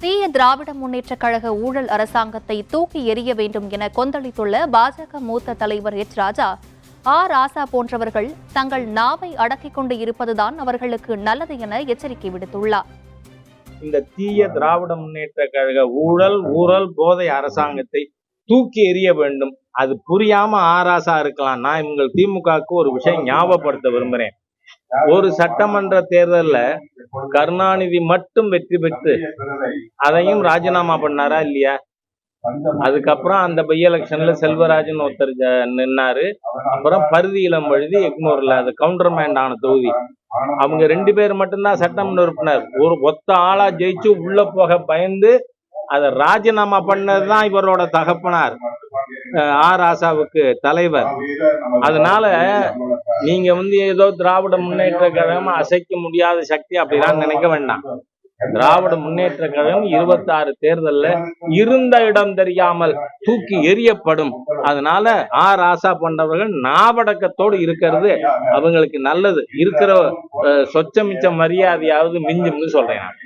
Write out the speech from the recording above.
தீய திராவிட முன்னேற்ற கழக ஊழல் அரசாங்கத்தை தூக்கி எறிய வேண்டும் என கொந்தளித்துள்ள பாஜக மூத்த தலைவர் எச். ராஜா ஆ. ராசா போன்றவர்கள் தங்கள் நாவை அடக்கிக் கொண்டு இருப்பதுதான் அவர்களுக்கு நல்லது என எச்சரிக்கை விடுத்துள்ளார். இந்த தீய திராவிட முன்னேற்ற கழக ஊழல் ஊழல் போதை அரசாங்கத்தை தூக்கி எறிய வேண்டும். அது புரியாம ஆராசா இருக்கலாம். நான் இவங்கள் திமுகவுக்கு ஒரு விஷயம் ஞாபகப்படுத்த விரும்புறேன். ஒரு சட்டமன்ற தேர்தல்ல கருணாநிதி மட்டும் வெற்றி பெற்று அதையும் ராஜினாமா பண்ணாரா இல்லையா? அதுக்கப்புறம் அந்த பை எலெக்ஷன்ல செல்வராஜன் ஒருத்தர் நின்னாரு. அப்புறம் பருதி இளம் வழுதி எக்மோர்ல அது கவுண்டர்மேண்ட் ஆன தொகுதி. அவங்க ரெண்டு பேர் மட்டும்தான் சட்டமன்ற உறுப்பினர். ஒரு ஒத்த ஆளா ஜெயிச்சு உள்ள போக பயந்து அதை ராஜினாமா பண்ணதுதான் இவரோட தகப்பனார். ஆர் ஆசாவுக்கு தலைவர். அதனால நீங்க வந்து ஏதோ திராவிட முன்னேற்ற கழகம் அசைக்க முடியாத சக்தி அப்படிலாம் நினைக்க வேண்டாம். திராவிட முன்னேற்ற கழகம் இருபத்தாறு தேர்தல்ல இருந்த இடம் தெரியாமல் தூக்கி எறியப்படும். அதனால ஆ ராசா போன்றவர்கள் நாவடக்கத்தோடு இருக்கிறது. அவங்களுக்கு நல்லது. இருக்கிற அஹ், சொச்ச மிச்ச மரியாதையாவது மிஞ்சும்னு சொல்றேன் நான்.